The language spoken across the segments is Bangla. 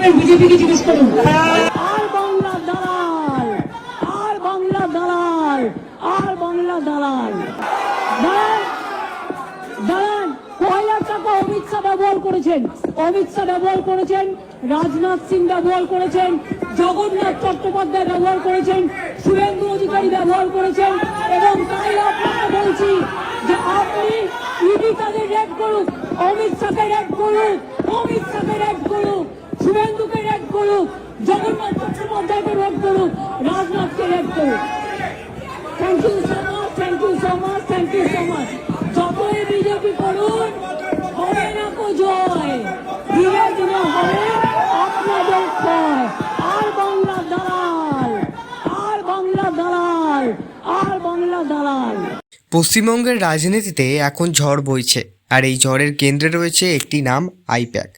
পাবেন বিজেপিকে জিজ্ঞেস করুন। আর বাংলা দালাল, আর বাংলা দালাল, আর বাংলা দালাল। অমিত শাহ ব্যবহার করেছেন? অমিত শাহ ব্যবহার করেছেন, রাজনাথ সিং ব্যবহার করেছেন, জগন্নাথ চট্টোপাধ্যায় ব্যবহার করেছেন, শুভেন্দু অধিকারী ব্যবহার করেছেন, এবং তাই আপনাকে বলছি যে আপনি ইডি তাদের রেড করুক অমিত শাহকে রেড করুক অমিত শাহকে রেড করুক শুভেন্দুকে জগন্নাথ চট্টোপাধ্যায়কে রাজনাথকে thank you so much thank you so much thank you so much যতই বিজেপি করুন হবে না জয়। ধীরে ধীরে হবে আপনাদের আর বাংলা আর বাংলা আর বাংলা পশ্চিমবঙ্গের রাজনীতিতে এখন ঝড় বইছে, আর এই ঝড়ের কেন্দ্রে রয়েছে একটি নাম আইপ্যাক।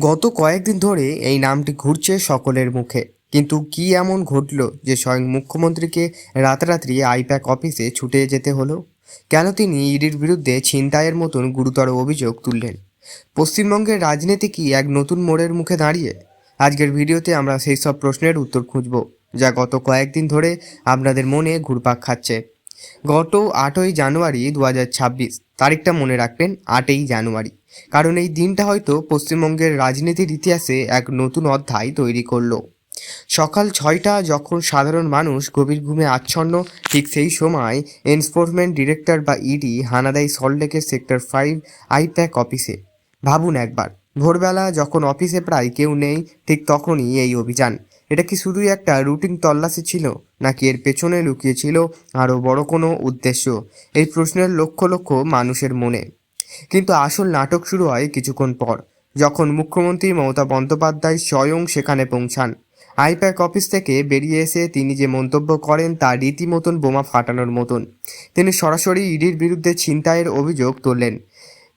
গত কয়েকদিন ধরে এই নামটি ঘুরছে সকলের মুখে। কিন্তু কি এমন ঘটল যে স্বয়ং মুখ্যমন্ত্রীকে রাতারাতি আইপ্যাক অফিসে ছুটে যেতে হলো? কেন তিনি ইডির বিরুদ্ধে ছিনতাইয়ের মতন গুরুতর অভিযোগ তুললেন? পশ্চিমবঙ্গের রাজনীতি কি এক নতুন মোড়ের মুখে দাঁড়িয়ে? আজকের ভিডিওতে আমরা সেই সব প্রশ্নের উত্তর খুঁজব, যা গত কয়েকদিন ধরে আপনাদের মনে ঘুরপাক খাচ্ছে। গত আটই জানুয়ারি দু হাজার ছাব্বিশ তারিখটা মনে রাখবেন আটই জানুয়ারি। কারণ এই দিনটা হয়তো পশ্চিমবঙ্গের রাজনীতির ইতিহাসে এক নতুন অধ্যায় তৈরি করল। সকাল ছয়টা যখন সাধারণ মানুষ গভীর ঘুমে আচ্ছন্ন, ঠিক সেই সময় এনফোর্সমেন্ট ডিরেক্টর বা ইডি হানাদাই সল্টলেকের সেক্টর ফাইভ আইপ্যাক অফিসে। ভাবুন একবার, ভোরবেলা যখন অফিসে প্রায় কেউ নেই, ঠিক তখনই এই অভিযান। এটা কি শুধুই একটা রুটিন তল্লাশি ছিল, নাকি এর পেছনে লুকিয়ে ছিল আরও বড় কোনো উদ্দেশ্য? এই প্রশ্নের লক্ষ লক্ষ মানুষের মনে। কিন্তু আসল নাটক শুরু হয় কিছুক্ষণ পর, যখন মুখ্যমন্ত্রী মমতা বন্দ্যোপাধ্যায় স্বয়ং সেখানে পৌঁছান। আইপ্যাক অফিস থেকে বেরিয়ে এসে তিনি যে মন্তব্য করেন তা রীতিমতন বোমা ফাটানোর মতন। তিনি সরাসরি ইডির বিরুদ্ধে ছিনতাইয়ের অভিযোগ তুললেন।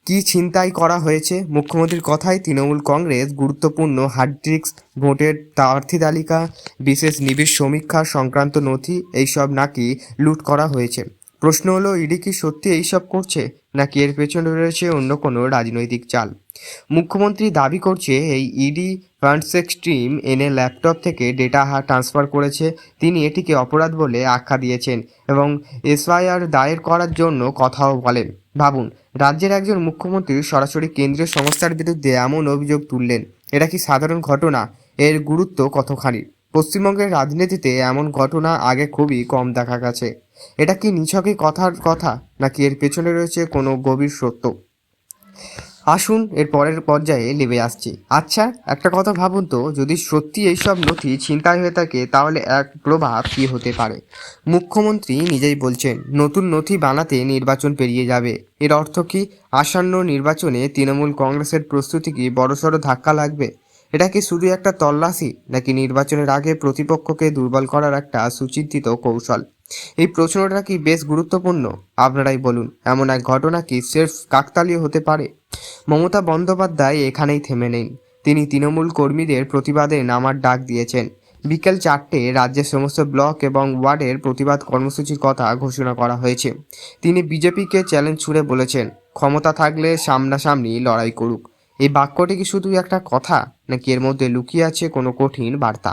কি ছিনতাই করা হয়েছে? মুখ্যমন্ত্রীর কথায় তৃণমূল কংগ্রেস গুরুত্বপূর্ণ হার্ডডিস্ক ভোটের প্রার্থী তালিকা, বিশেষ নিবিড় সমীক্ষা সংক্রান্ত নথি, এইসব নাকি লুট করা হয়েছে? প্রশ্ন হলো, ইডি কি সত্যি এইসব করছে? নাকি এর পেছনে রয়েছে অন্য কোনো রাজনৈতিক চাল? মুখ্যমন্ত্রী দাবি করছে, এই ইডি ফান্ডসেক স্ট্রিম এনে ল্যাপটপ থেকে ডেটা ট্রান্সফার করেছে। তিনি এটিকে অপরাধ বলে আখ্যা দিয়েছেন এবং এসআইআর দায়ের করার জন্য কথাও বলেন। ভাবুন, রাজ্যের একজন মুখ্যমন্ত্রী সরাসরি কেন্দ্রীয় সংস্থার বিরুদ্ধে এমন অভিযোগ তুললেন। এটা কি সাধারণ ঘটনা? এর গুরুত্ব কতখানি? পশ্চিমবঙ্গের রাজনীতিতে এমন ঘটনা আগে খুবই কম দেখা গেছে। এটা কি নিছকই কথার কথা, নাকি এর পেছনে রয়েছে কোনো গভীর সত্য? আসুন, এর পরের পর্যায়ে নেমে আসছি। আচ্ছা একটা কথা ভাবুন তো, যদি সত্যি এইসব নথি ছিনতাই হয়ে থাকে, তাহলে এক প্রভাব কী হতে পারে? মুখ্যমন্ত্রী নিজেই বলছেন, নতুন নথি বানাতে নির্বাচন পেরিয়ে যাবে। এর অর্থ কি, আসন্ন নির্বাচনে তৃণমূল কংগ্রেসের প্রস্তুতি কি বড়সড় ধাক্কা লাগবে? এটা কি শুধু একটা তল্লাশি, নাকি নির্বাচনের আগে প্রতিপক্ষকে দুর্বল করার একটা সুচিন্তিত কৌশল? এই প্রশ্নটা কি বেশ গুরুত্বপূর্ণ? আপনারাই বলুন, এমন এক ঘটনা কি সির্ফ কাকতালীয় হতে পারে? মমতা বন্দ্যোপাধ্যায় এখানেই থেমে নেই। তিনি তৃণমূল কর্মীদের প্রতিবাদে নামার ডাক দিয়েছেন। বিকেল চারটে রাজ্যের সমস্ত ব্লক এবং ওয়ার্ডের প্রতিবাদ কর্মসূচির কথা ঘোষণা করা হয়েছে। তিনি বিজেপিকে চ্যালেঞ্জ ছুড়ে বলেছেন, ক্ষমতা থাকলে সামনাসামনি লড়াই করুক। এই বাক্যটি কি শুধু একটা কথা, নাকি এর মধ্যে লুকিয়ে আছে কোনো কঠিন বার্তা?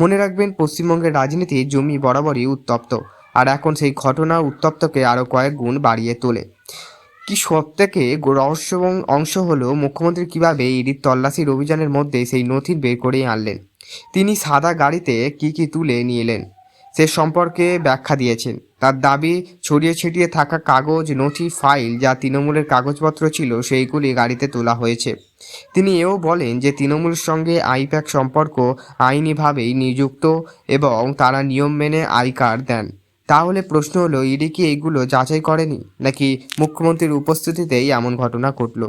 মনে রাখবেন, পশ্চিমবঙ্গের রাজনীতি জমি বরাবরই উত্তপ্ত, আর এখন সেই ঘটনা উত্তপ্তকে আরও কয়েক গুণ বাড়িয়ে তোলে। কি সব থেকে রহস্য অংশ হলো মুখ্যমন্ত্রী কীভাবে ইডির তল্লাশির অভিযানের মধ্যে সেই নথি বের করে আনলেন? তিনি সাদা গাড়িতে কি কি তুলে নিয়ে এলেন? সে সম্পর্কে ব্যাখ্যা দিয়েছেন। তার দাবি, ছড়িয়ে ছিটিয়ে থাকা কাগজ, নথি, ফাইল যা তৃণমূলের কাগজপত্র ছিল সেইগুলি গাড়িতে তোলা হয়েছে। তিনি এও বলেন যে তৃণমূলের সঙ্গে আইপ্যাক সম্পর্ক আইনিভাবেই নিযুক্ত এবং তারা নিয়ম মেনে আই কার্ড দেন। তাহলে প্রশ্ন হলো, ইডি কি এইগুলো যাচাই করেনি? নাকি মুখ্যমন্ত্রীর উপস্থিতিতেই এমন ঘটনা ঘটল?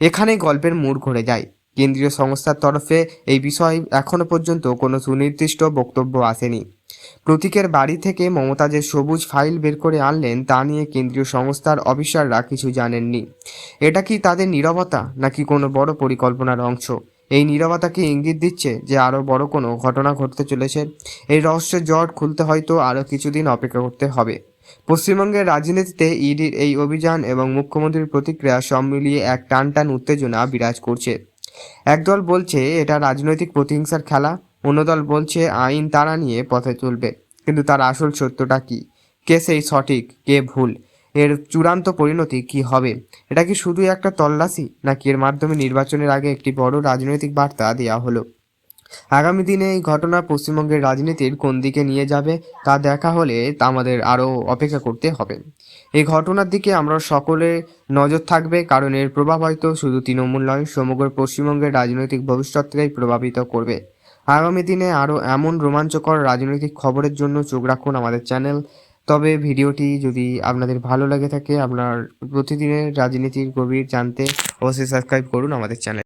এখানে গল্পের মোড় ঘুরে যায়। কেন্দ্রীয় সংস্থার তরফে এই বিষয়ে এখনও পর্যন্ত কোনো সুনির্দিষ্ট বক্তব্য আসেনি। প্রতীকের বাড়ি থেকে মমতা যে সবুজ ফাইল বের করে আনলেন, তা নিয়ে কেন্দ্রীয় সংস্থার অফিসাররা কিছু জানেননি। এটা কি তাদের নীরবতা, নাকি কোনো বড় পরিকল্পনার অংশ? এই নীরবতা কি ইঙ্গিত দিচ্ছে যে আরও বড় কোনো ঘটনা ঘটতে চলেছে? এই রহস্যের জট খুলতে হয়তো আরও কিছুদিন অপেক্ষা করতে হবে। পশ্চিমবঙ্গের রাজনীতিতে ইডির এই অভিযান এবং মুখ্যমন্ত্রীর প্রতিক্রিয়া সব মিলিয়ে এক টান টান উত্তেজনা বিরাজ করছে। একদল বলছে, এটা রাজনৈতিক প্রতিহিংসার খেলা অন্য দল বলছে, আইন তারা নিয়ে পথে তুলবে কিন্তু তার আসল সত্যটা কি? কে সেই সঠিক? কে ভুল? এর চূড়ান্ত পরিণতি কি হবে? এটা কি শুধু একটা তল্লাশি? নাকি এর মাধ্যমে নির্বাচনের আগে একটি বড় রাজনৈতিক বার্তা দেওয়া হলো? আগামী দিনে এই ঘটনা পশ্চিমবঙ্গের রাজনীতির কোন দিকে নিয়ে যাবে, তা দেখা হলে তা আমাদের আরও অপেক্ষা করতে হবে। এই ঘটনার দিকে আমরা সকলে নজর থাকবে, কারণ এর প্রভাব হয়তো শুধু তৃণমূল নয়, সমগ্র পশ্চিমবঙ্গের রাজনৈতিক ভবিষ্যৎকেই প্রভাবিত করবে। আগামী দিনে আরও এমন রোমাঞ্চকর রাজনৈতিক খবরের জন্য চোখ রাখুন আমাদের চ্যানেল। তবে ভিডিওটি যদি আপনাদের ভালো লাগে থাকে, আপনার প্রতিদিনের রাজনীতির গভীর জানতে অবশ্যই সাবস্ক্রাইব করুন আমাদের চ্যানেল।